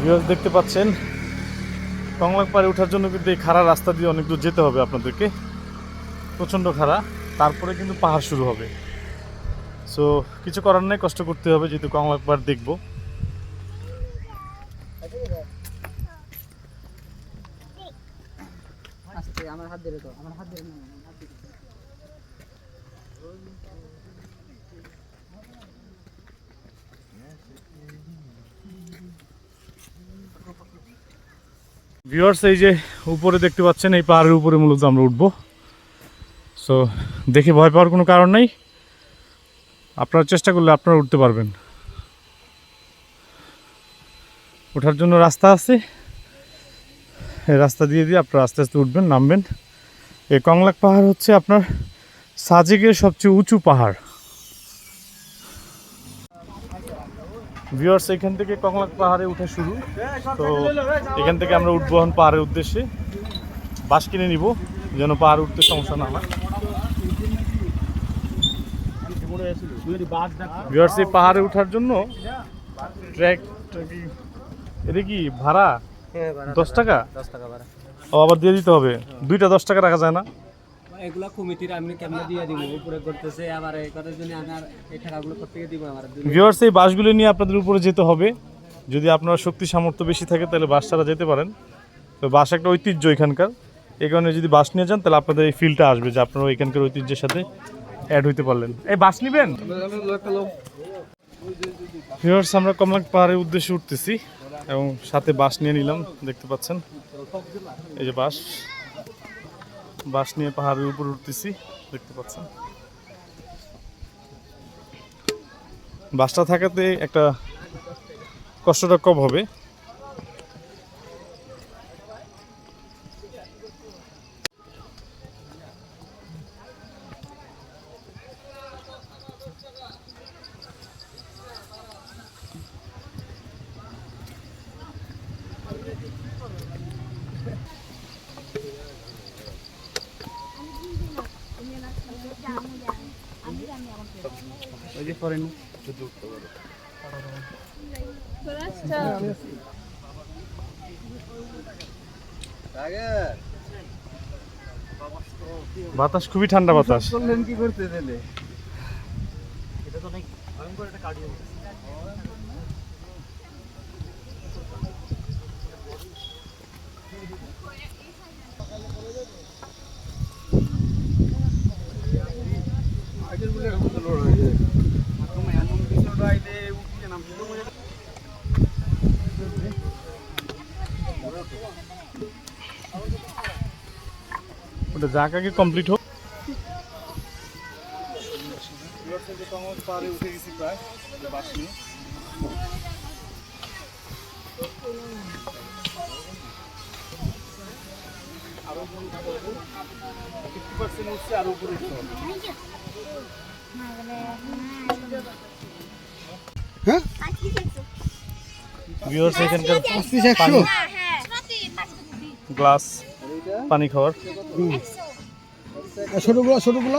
Viewers দেখতে পাচ্ছেন কংলাক পাড়ে ওঠার জন্য কিন্তু এই খাড়া রাস্তা দিয়ে অনেক দূর যেতে হবে আপনাদেরকে। প্রচণ্ড খাড়া, তারপরে কিন্তু পাহাড় শুরু হবে। সো কিছু করার নেই, কষ্ট করতে হবে, যেহেতু কংলাক পাড় দেখব। আমার হাত ধরে তো, আমার হাত ধরে। ভিউয়ার্স এই যে উপরে দেখতে পাচ্ছেন, এই পাহাড়ের উপরে মূলত আমরা উঠবো। সো দেখে ভয় পাওয়ার কোনো কারণ নেই। আপনারা চেষ্টা করলে আপনারা উঠতে পারবেন। ওঠার জন্য রাস্তা আছে। এই রাস্তা দিয়ে দিয়ে আপনারা আস্তে আস্তে উঠবেন, নামবেন। এই কংলাক পাহাড় হচ্ছে আপনার সাজেকের সবচেয়ে উঁচু পাহাড়। ভিউয়ার্স এখান থেকে কংলাক পাহাড়ে উঠে শুরু। তো এখান থেকে আমরা উঠবো এখন পাহাড়ের উদ্দেশ্যে। বাস কিনে নিব যেন পাহাড় উঠতে সমস্যা না হয়। ভিউয়ার্স এই পাহাড়ে ওঠার জন্য ট্র্যাক এটা কি ভাড়া? দশ টাকা? দশ টাকা ভাড়া। ও আবার দিয়ে দিতে হবে। দুইটা দশ টাকা রাখা যায় না? এগুলা কমিটির আমি দিয়ে দিব, উপরে করতেছে, আবার এই করার জন্য আমার এই টাকাগুলো কোথেকে দিব আমার ভিউয়ার্স এই বাসগুলো নিয়ে আপনাদের উপরে যেতে হবে। যদি আপনার শক্তি সামর্থ্য বেশি থাকে, তাহলে বাস ছাড়া যেতে পারেন। তো বাস একটা ঐতিহ্য এখানকার। এই কারণে যদি বাস নিয়ে যান, তাহলে আপনাদের এই ফিলটা আসবে যে আপনারা এখানকার ঐতিহ্যের সাথে অ্যাড হইতে পারলেন। এই বাস নেবেন? ভিউয়ার্স আমরা কমলাক পাহাড়ের উদ্দেশ্যে উঠতেছি এবং সাথে বাস নিয়ে নিলাম, দেখতে পাচ্ছেন? এই যে বাস। বাস নিয়ে পাহাড়ের উপর উঠতেছি দেখতে পাচ্ছেন। বাসটা থাকাতে একটা কষ্টটা কম হবে ওই যে ফরেন বাতাস। খুবই ঠান্ডা বাতাস। করলেন কি করতে দিলে? ওটা যাক আগে কমপ্লিট হোক উঠে গেছি প্রায় বাস নিয়ে আরও ফিফটি পার্সেন্ট উঠছে আরও উপরে উঠতে ভিউয়ার্স এখানকার গ্লাস পানি খাওয়ার। ছোটগুলো ছোটগুলো?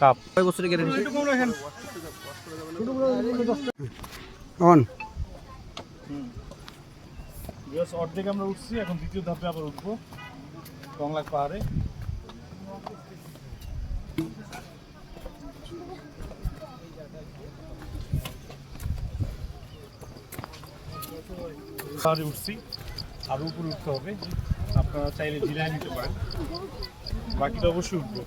কাপ। কয় বছরে গ্যারেন্টি অন। অর্ধেক আমরা উঠছি এখন দ্বিতীয় ধাপে আবার উঠবো। কংলাক পাহাড়ে। পাহাড়ে উঠছি আরও উপরে উঠতে হবে। আপনারা চাইলে জিরায় নিতে পারেন। বাকিটা অবশ্যই উঠবো।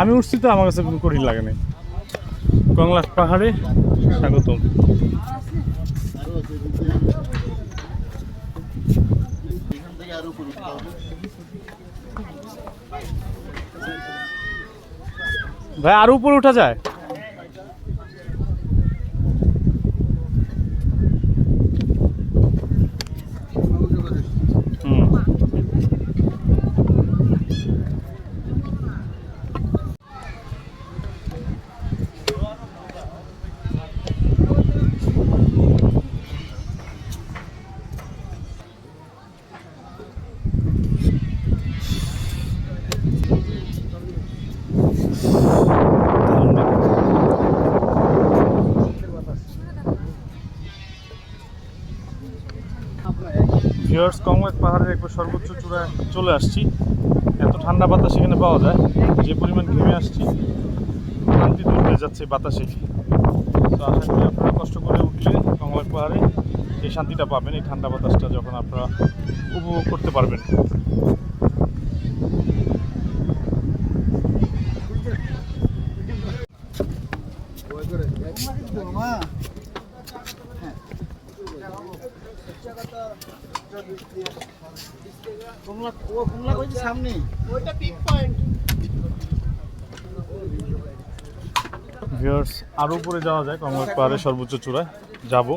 আমি উঠছি তো, আমার কাছে কোনো কঠিন লাগে নাই। কংলাস পাহাড়ে স্বাগতম। ভাই, আরও উপরে উঠা যায় হুম ভিওর্স কংলাক পাহাড়ের একবার সর্বোচ্চ চূড়ায় চলে আসছি। এত ঠান্ডা বাতাস এখানে পাওয়া যায়, যে পরিমাণ ঘেমে আসছি শান্তি দূর হয়ে যাচ্ছে বাতাসে। তো আশা করি আপনারা কষ্ট করে উঠলে কংলাক পাহাড়ে এই শান্তিটা পাবেন, এই ঠান্ডা বাতাসটা যখন আপনারা উপভোগ করতে পারবেন। সামনে। ভিউয়ার্স আরও উপরে যাওয়া যায় কংলাক পাহাড়ের সর্বোচ্চ চূড়ায় যাব।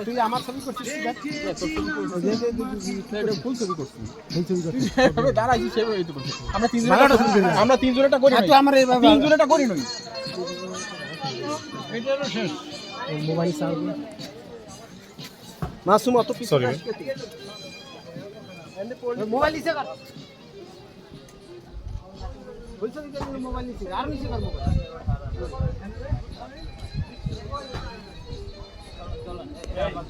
তুই আমার ছবি করছিস ফুল ছবি করছিস দাঁড়াইছি সেভাবে এই তো করছি। আমরা তিনজন আমরা করি আমার তিনজন এটা করি নই মাসুম অত পিছনে সরি মোবাইল নিচে কর বলছো কি মোবাইল নিচে আর নিচে কর মোবাইল ভিউয়ার্স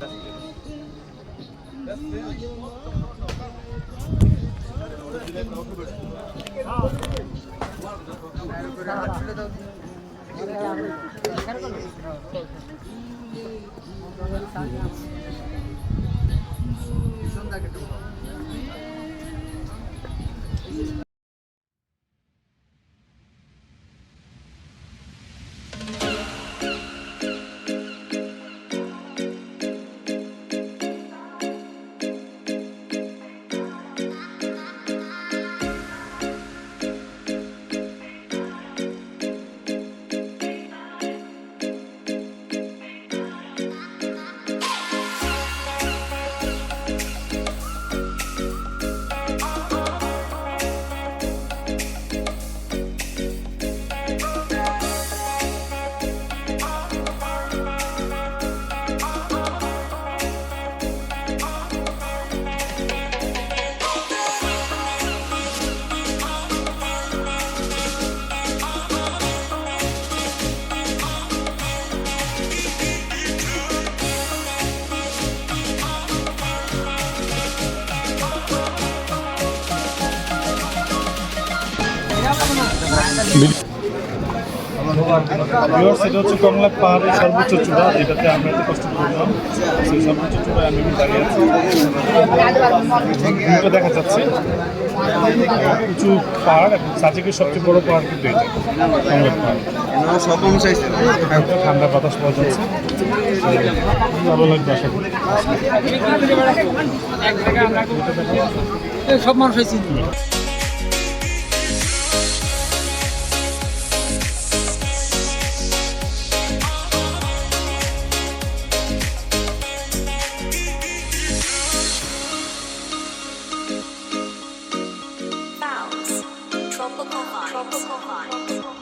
এটা হচ্ছে কমলাক পাহাড়ের সর্বোচ্চ চূড়া, যেটাতে আমরা এত কষ্ট করলাম সেই সর্বোচ্চ চূড়ায় আমি দাঁড়িয়ে আছি। ভিউটা দেখা যাচ্ছে। উঁচু পাহাড়, এবং সাজেকের সবচেয়ে বড় পাহাড় কিন্তু এটা পাহাড়। ঠান্ডা বাতাস পাওয়া যাচ্ছে। ভালো লাগবে আশা করি। সব মানুষ Coco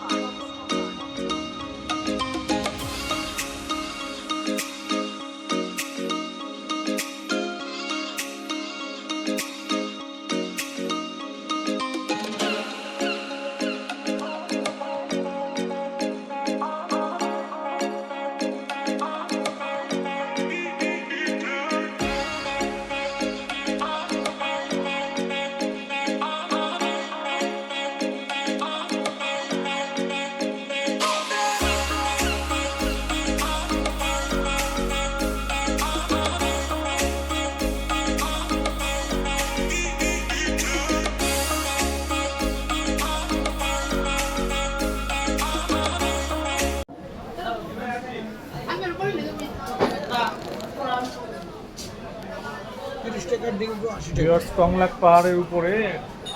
Vibes. ভিউয়ার্স কংলাক পাহাড়ের উপরে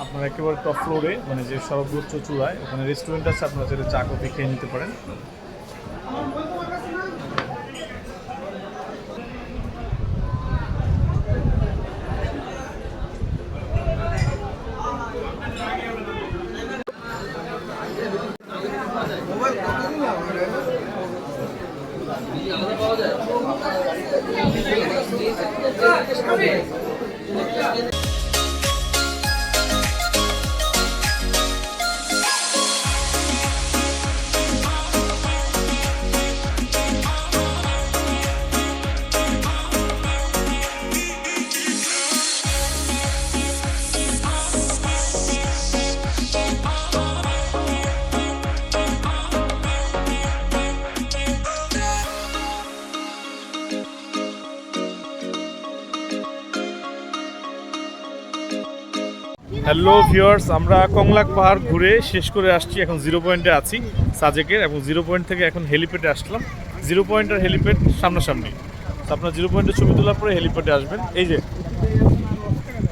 আপনার একেবারে টপ ফ্লোরে মানে যে সর্বোচ্চ চূড়ায়, ওখানে রেস্টুরেন্ট আছে, আপনারা সেটা চা, কফি খেয়ে নিতে পারেন হ্যালো ভিউয়ার্স আমরা কংলাক পাহাড় ঘুরে শেষ করে আসছি এখন জিরো পয়েন্টে আছি সাজেকের এবং জিরো পয়েন্ট থেকে এখন হেলিপ্যাডে আসলাম। জিরো পয়েন্ট আর হেলিপ্যাড সামনাসামনি। তো আপনার জিরো পয়েন্টে ছবি তোলার পরে হেলিপ্যাডে আসবেন। এই যে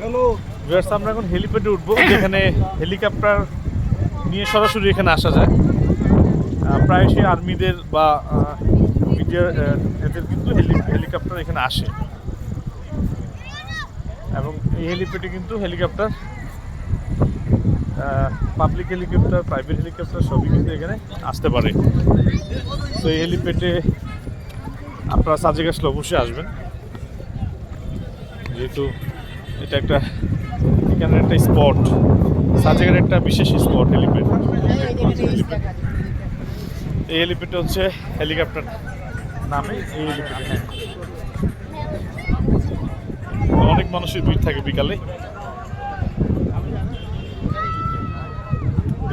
হ্যালো ভিউয়ার্স আমরা এখন হেলিপ্যাডে উঠবো যেখানে হেলিকপ্টার নিয়ে সরাসরি এখানে আসা যায়। প্রায়শই আর্মিদের বা মিডিয়ার এদের কিন্তু হেলি- হেলিকপ্টার এখানে আসে। এবং এই হেলিপ্যাডে কিন্তু helicopter public helicopter private helicopter সবই কিন্তু এখানে আসতে পারে। তো এই হেলিপ্যাডে আপনারা সাজেক আসলে অবশ্যই আসবেন। যেহেতু এটা একটা, এখানে একটা স্পট সাজেকের একটা বিশেষ স্পট হেলিপ্যাড। এই হেলিপ্যাডটা হচ্ছে হেলিকপ্টার নামে এই হেলিপ্যাড। অনেক মানুষের ভিড় থাকে বিকালে।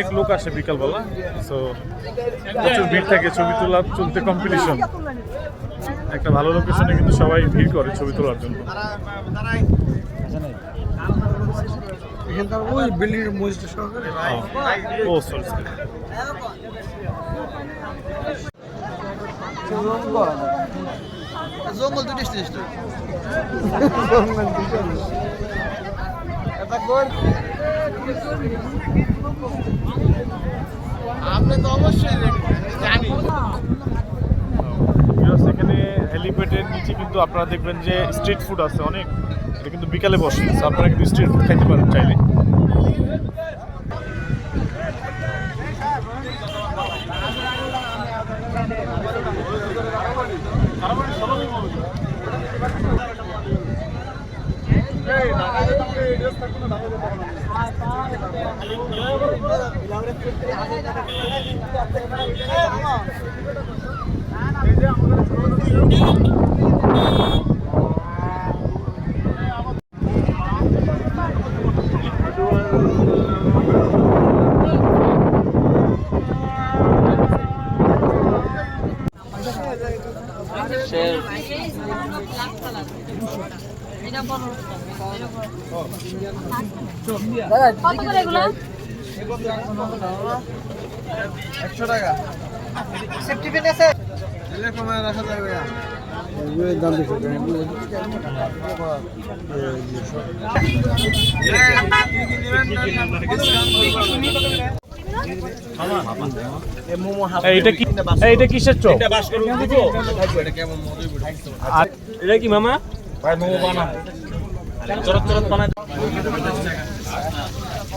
অনেক লোক আসে বিকালবেলা সো প্রচুর ভিড় থাকে ছবি তোলার চলতে কম্পিটিশন একটা ভালো লোকেশনে কিন্তু সবাই ভিড় করে ছবি তোলার জন্য। এখানকার ওই বিল্ডিং এর মসজিদ সহকারে? ও সরি সরি জঙ্গল দুটি আপনি তো অবশ্যই জানি। এখানে হেলিপ্যাডের নিচে কিন্তু আপনারা দেখবেন যে স্ট্রিট ফুড আছে অনেক। এটা কিন্তু বিকালে বসে আপনারা কিন্তু স্ট্রিট ফুড খাইতে পারেন চাইলে। Thank you. কত করে এগুলো? একশো টাকা। সেফটি পিন আছে? এরকম রাখা যাবে দাম বেশি কি এইটা কিসের চপ? আর এটা কি মামা? আমাদের একটা বাস দিয়ে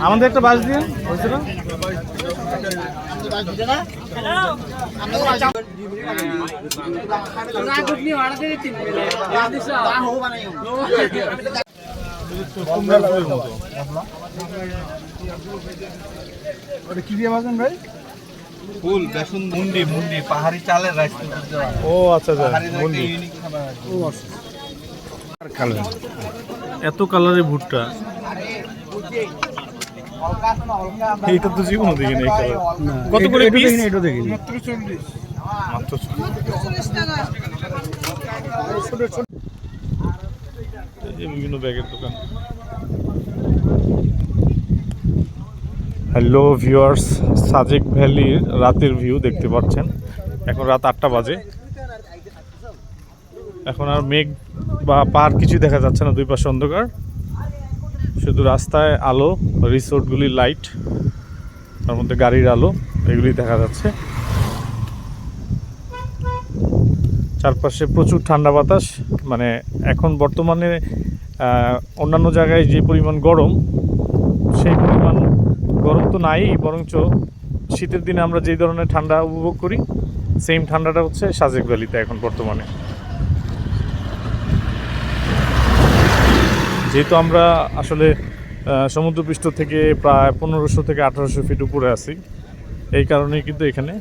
না একটা বাস দিয়ে হয়েছিল কি দিয়ে বাজেন ভাই? ফুল বেসন মুন্ডি মুন্ডি পাহাড়ি চালের রাইস ও আচ্ছা আচ্ছা মুন্ডি। এত কালারের ভুট্টা। এইটা তো জীবন দেখিনি এই কালার। কত করে পিস এটা দেখিনি। মাত্র এই যে বিভিন্ন ব্যাগের দোকান। হ্যালো ভিউয়ার্স সাজেক ভ্যালির রাতের ভিউ দেখতে পাচ্ছেন। এখন রাত আটটা বাজে। এখন আর মেঘ বা পাহাড় কিছুই দেখা যাচ্ছে না, দুই পাশে অন্ধকার। শুধু রাস্তায় আলো রিসোর্টগুলির লাইট তার মধ্যে গাড়ির আলো, এগুলি দেখা যাচ্ছে। চারপাশে প্রচুর ঠান্ডা বাতাস। মানে এখন বর্তমানে অন্যান্য জায়গায় যে পরিমাণ গরম তো নাই, বরঞ্চ শীতের দিনে আমরা যেই ধরনের ঠান্ডা উপভোগ করি সেম ঠান্ডাটা হচ্ছে সাজেক ভ্যালিতে এখন বর্তমানে। যেহেতু আমরা আসলে সমুদ্রপৃষ্ঠ থেকে প্রায় পনেরোশো থেকে আঠারোশো ফিট উপরে আছি, এই কারণেই কিন্তু এখানে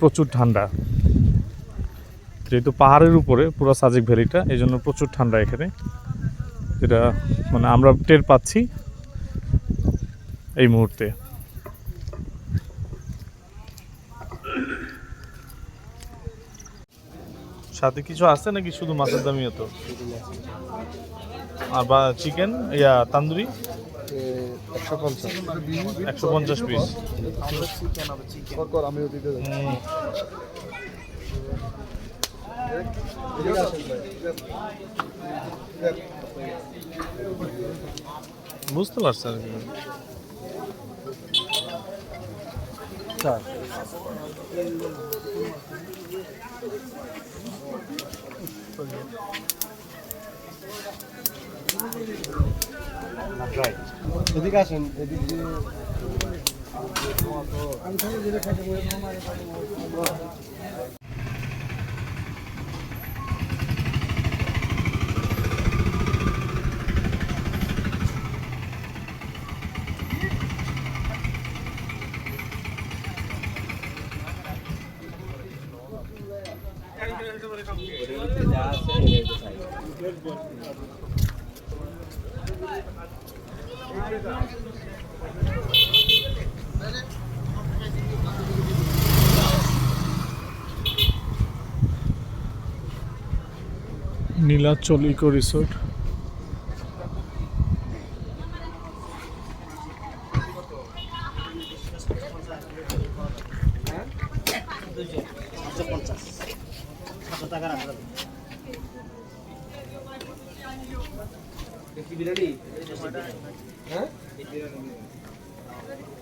প্রচুর ঠান্ডা। যেহেতু পাহাড়ের উপরে, পুরো সাজেক ভ্যালিটা, এই জন্য প্রচুর ঠান্ডা এখানে। যেটা মানে আমরা টের পাচ্ছি এই মুহূর্তে। সাথে কিছু আছে নাকি শুধু মাছের দামই তো আর বা চিকেন ইয়া, তান্দুরি? একশো পঞ্চাশ একশো পঞ্চাশ পিস দিতে যাই বুঝতে পারছি আর কি এদিকে আসেন এদিক দিয়ে যা আছে এই নীলাচল ইকো রিসোর্ট।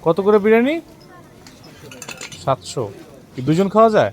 কত করে বিরিয়ানি? সাতশো। কি দুজন খাওয়া যায়?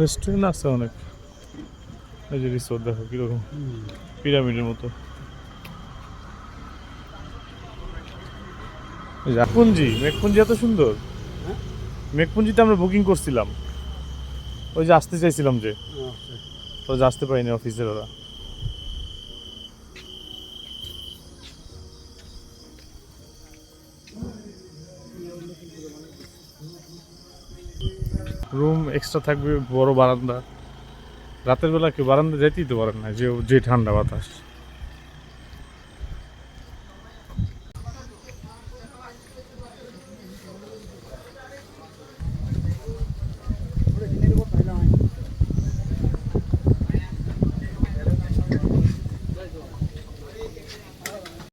রেস্টুরেন্ট আছে অনেক। এই যে রিসোর্ট দেখো কীরকম। পিরামিডের মতো। মেঘপুঞ্জি মেঘপুঞ্জি এত সুন্দর। মেঘপুঞ্জিতে আমরা বুকিং করছিলাম। ওই যে আসতে চাইছিলাম যে। তো যে আসতে পারিনি অফিসের ওরা। রুম এক্সট্রা থাকবে বড় বারান্দা। রাতের বেলা কেউ বারান্দা যেতেই তো পারেন না, যে যে ঠান্ডা বাতাস।